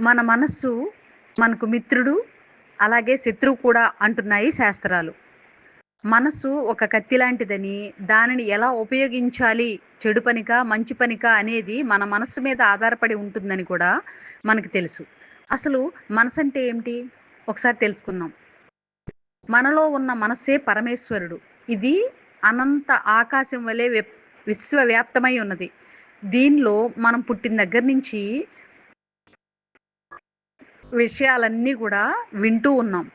మన మనస్సు మనకు మిత్రుడు అలాగే శత్రువు కూడా అంటున్నాయి శాస్త్రాలు. మనస్సు ఒక కత్తి లాంటిదని దానిని ఎలా ఉపయోగించాలి చెడు పనికా మంచి పనికా అనేది మన మనస్సు మీద ఆధారపడి ఉంటుందని కూడా మనకు తెలుసు. అసలు మనసు అంటే ఏమిటి? ఒకసారి తెలుసుకుందాం. మనలో ఉన్న మనస్సే పరమేశ్వరుడు. ఇది అనంత ఆకాశం వలె విశ్వవ్యాప్తమై ఉన్నది. దీనిలో మనం పుట్టిన దగ్గర నుంచి విషయాలన్నీ కూడా వింటూ ఉన్నాం.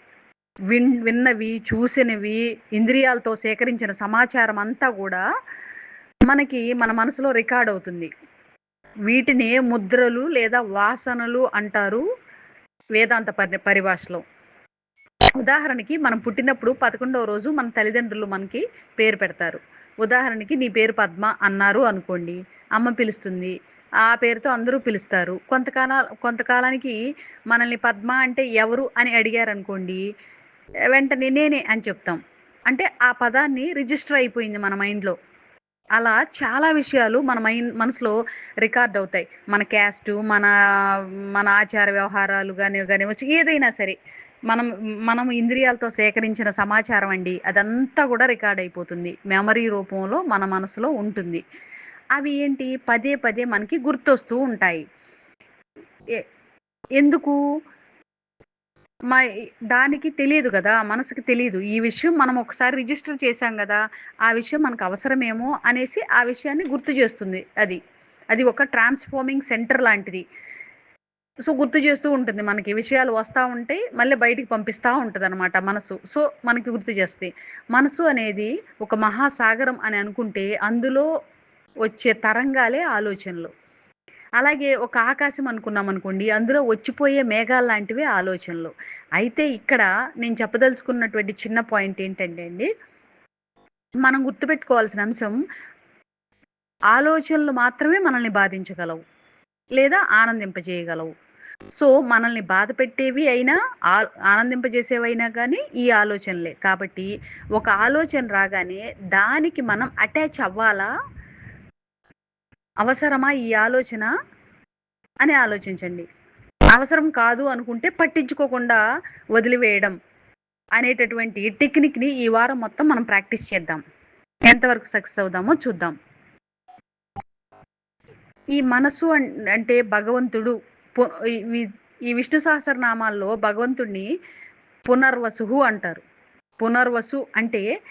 విన్ విన్నవి చూసినవి ఇంద్రియాలతో సేకరించిన సమాచారం అంతా కూడా మనకి మన మనసులో రికార్డ్ అవుతుంది. వీటిని ముద్రలు లేదా వాసనలు అంటారు వేదాంత పరి పరిభాషలో. ఉదాహరణకి మనం పుట్టినప్పుడు పదకొండవ రోజు మన తల్లిదండ్రులు మనకి పేరు పెడతారు. ఉదాహరణకి నీ పేరు పద్మ అన్నారు అనుకోండి అమ్మ పిలుస్తుంది ఆ పేరుతో అందరూ పిలుస్తారు. కొంతకాల కొంతకాలానికి మనల్ని పద్మ అంటే ఎవరు అని అడిగారు అనుకోండి వెంటనే నేనే అని చెప్తాం. అంటే ఆ పదాన్ని రిజిస్టర్ అయిపోయింది మన మైండ్లో. అలా చాలా విషయాలు మన మైండ్ మనసులో రికార్డ్ అవుతాయి. మన క్యాస్ట్ మన మన ఆచార వ్యవహారాలు కానీ కానివచ్చు ఏదైనా సరే. మనం మనం ఇంద్రియాలతో సేకరించిన సమాచారం అండి అదంతా కూడా రికార్డ్ అయిపోతుంది. మెమరీ రూపంలో మన మనసులో ఉంటుంది. అవి ఏంటి? పదే పదే మనకి గుర్తొస్తూ ఉంటాయి. ఎందుకు? మా దానికి తెలియదు కదా మనసుకి తెలియదు. ఈ విషయం మనం ఒకసారి రిజిస్టర్ చేశాం కదా ఆ విషయం మనకు అవసరమేమో అనేసి ఆ విషయాన్ని గుర్తు చేస్తుంది అది. అది ఒక ట్రాన్స్ఫార్మింగ్ సెంటర్ లాంటిది. సో గుర్తు చేస్తూ ఉంటుంది. మనకి విషయాలు వస్తూ ఉంటాయి మళ్ళీ బయటికి పంపిస్తూ ఉంటుంది అనమాట మనసు. సో మనకి గుర్తు చేస్తే మనసు అనేది ఒక మహాసాగరం అని అనుకుంటే అందులో వచ్చే తరంగాలే ఆలోచనలు. అలాగే ఒక ఆకాశం అనుకున్నాం అనుకోండి అందులో వచ్చిపోయే మేఘాలు లాంటివి ఆలోచనలు. అయితే ఇక్కడ నేను చెప్పదలుచుకున్నటువంటి చిన్న పాయింట్ ఏంటంటే అండి మనం గుర్తుపెట్టుకోవాల్సిన అంశం ఆలోచనలు మాత్రమే మనల్ని బాధించగలవు లేదా ఆనందింపజేయగలవు. సో మనల్ని బాధ పెట్టేవి అయినా ఆ- ఆనందింపజేసేవైనా కానీ ఈ ఆలోచనలే. కాబట్టి ఒక ఆలోచన రాగానే దానికి మనం అటాచ్ అవ్వాలా? అవసరమా ఈ ఆలోచన అని ఆలోచించండి. అవసరం కాదు అనుకుంటే పట్టించుకోకుండా వదిలివేయడం అనేటటువంటి టెక్నిక్ని ఈ వారం మొత్తం మనం ప్రాక్టీస్ చేద్దాం. ఎంతవరకు సక్సెస్ అవుదామో చూద్దాం. ఈ మనసు అన్- అంటే భగవంతుడు ఈ- ఈ విష్ణు సహస్రనామాల్లో భగవంతుడిని పునర్వసు అంటారు. పునర్వసు అంటే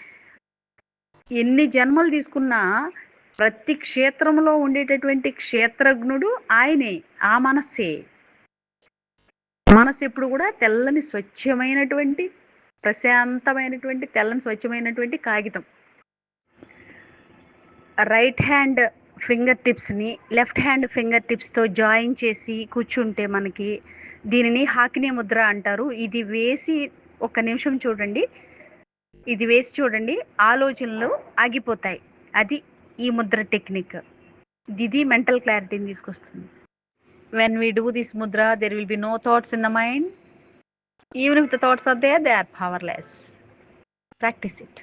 ఎన్ని జన్మలు తీసుకున్నా ప్రతి క్షేత్రంలో ఉండేటటువంటి క్షేత్రజ్ఞుడు ఆయనే ఆ మనస్సే. మనసు ఎప్పుడు కూడా తెల్లని స్వచ్ఛమైనటువంటి ప్రశాంతమైనటువంటి తెల్లని స్వచ్ఛమైనటువంటి కాగితం. రైట్ హ్యాండ్ ఫింగర్ టిప్స్ని లెఫ్ట్ హ్యాండ్ ఫింగర్ టిప్స్తో జాయిన్ చేసి కూర్చుంటే మనకి దీనిని హాకినీ ముద్ర అంటారు. ఇది వేసి ఒక నిమిషం చూడండి. ఇది వేసి చూడండి. ఆలోచనలు ఆగిపోతాయి. అది ఈ ముద్ర టెక్నిక్ ఇది మెంటల్ క్లారిటీని తీసుకొస్తుంది. When we do this mudra there will be no thoughts in the mind even if the thoughts are they they are powerless practice it